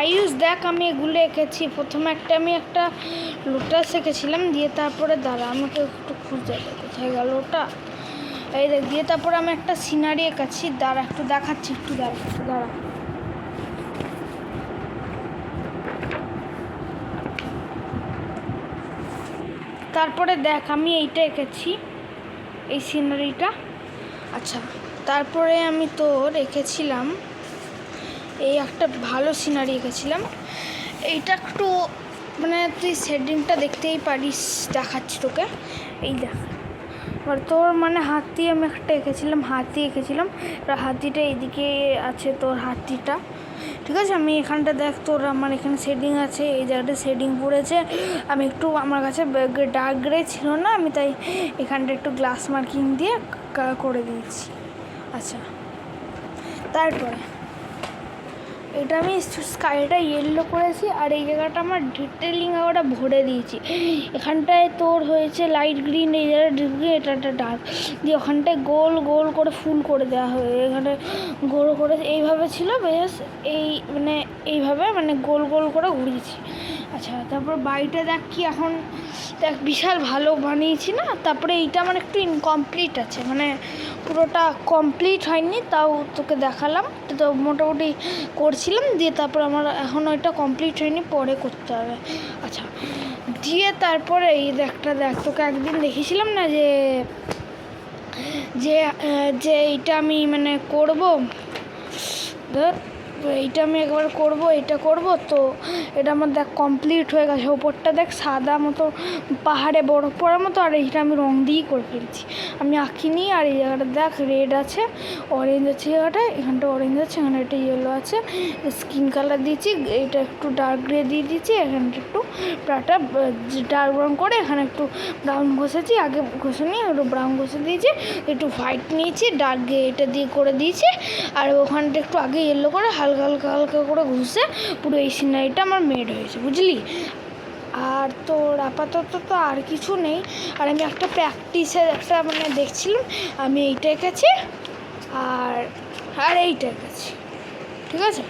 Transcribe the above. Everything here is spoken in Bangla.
আয়ুষ দেখ আমি এগুলো এঁকেছি। প্রথমে একটা আমি একটা লোটাস এঁকেছিলাম, দিয়ে তারপরে দাঁড়া, আমাকে একটু খুঁজে দে, কোথায় গেল ওটা? এই দেখ, দিয়ে তারপরে আমি একটা সিনারি এঁকেছি। দাঁড়া, একটু দেখাচ্ছি, একটু দাঁড়া একটু দাঁড়া। তারপরে দেখ, আমি এইটা এঁকেছি, এই সিনারিটা আচ্ছা তারপরে আমি তো রেখেছিলাম এই একটা ভালো সিনারি এঁকেছিলাম এইটা একটু মানে তুই শেডিংটা দেখতেই পারিস, দেখাচ্ছি তোকে। এই দেখ। এবার তোর মানে হাতি আমি একটা এঁকেছিলাম, হাতি এঁকেছিলাম। হাতিটা এইদিকে আছে তোর হাতিটা। ঠিক আছে? আমি এখানটা দেখ, তোর আমার এখানে শেডিং আছে, এই জায়গাটা শেডিং পড়েছে। আমি একটু আমার কাছে ডার্ক গ্রে ছিল না, আমি তাই এখানটা একটু গ্লাস মার্কিং দিয়ে করে দিয়েছি। আচ্ছা। তারপরে এটা আমি স্কাইটা ইয়েলো করেছি আর এই জায়গাটা আমার ডিটেলিং ওটা ভরে দিয়েছি। এখানটায় তোর হয়েছে লাইট গ্রিন এই জায়গাটা ডিপ গ্রিন এটা একটা ডার্ক দিয়ে ওখানটায় গোল গোল করে ফুল করে দেওয়া হয়ে এখানে গোল করে এইভাবে ছিল, বেশ এই মানে এইভাবে মানে গোল গোল করে ঘুরিয়েছি। আচ্ছা তারপর বাড়িটা দেখ কি এখন দেখ বিশাল ভালো বানিয়েছি না? তারপরে এইটা আমার একটু ইনকমপ্লিট আছে মানে পুরোটা কমপ্লিট হয়নি, তাও তোকে দেখালাম। তো মোটামুটি করছিলাম, দিয়ে তারপর আমার এখন ওইটা কমপ্লিট হয়নি, পরে করতে হবে। আচ্ছা দিয়ে তারপরে এই একটা দেখ, তোকে একদিন দেখেছিলাম না যে যে যে এইটা আমি মানে করব? ধর। এইটা আমি একবার করব এটা করব, তো এটা আমার দেখ কমপ্লিট হয়ে গেছে। ওপরটা দেখ সাদা মতো, পাহাড়ে বরফ পড়ার মতো, আর এইটা আমি রং দিয়েই করে ফেলছি। আমি আঁকিনি আর এই জায়গাটা দেখ রেড আছে অরেঞ্জ আছে জায়গাটা, এখানটা অরেঞ্জ আছে এখানে একটা ইয়েলো আছে স্কিন কালার দিয়েছি এটা একটু ডার্ক গ্রে দিয়ে দিয়েছি, এখানটা একটু প্রাটা ডার্ক ব্রাউন করে, এখানে একটু ব্রাউন ঘষেছি, আগে ঘষে নিয়ে একটু ব্রাউন ঘষে দিয়েছি, একটু হোয়াইট নিয়েছি, ডার্ক এটা দিয়ে করে দিয়েছি, আর ওখানটা একটু আগে ইয়েলো করে হালকা হালকা হালকা করে ঘষে পুরো এই সিনারিটা আমার মেড হয়েছে, বুঝলি? আর তোর আপাতত তো আর কিছু নেই, আর আমি একটা প্র্যাকটিসের একটা মানে দেখছিলাম, আমি এইটা এঁকেছি আর আর এইটা এঁকেছি ঠিক আছে?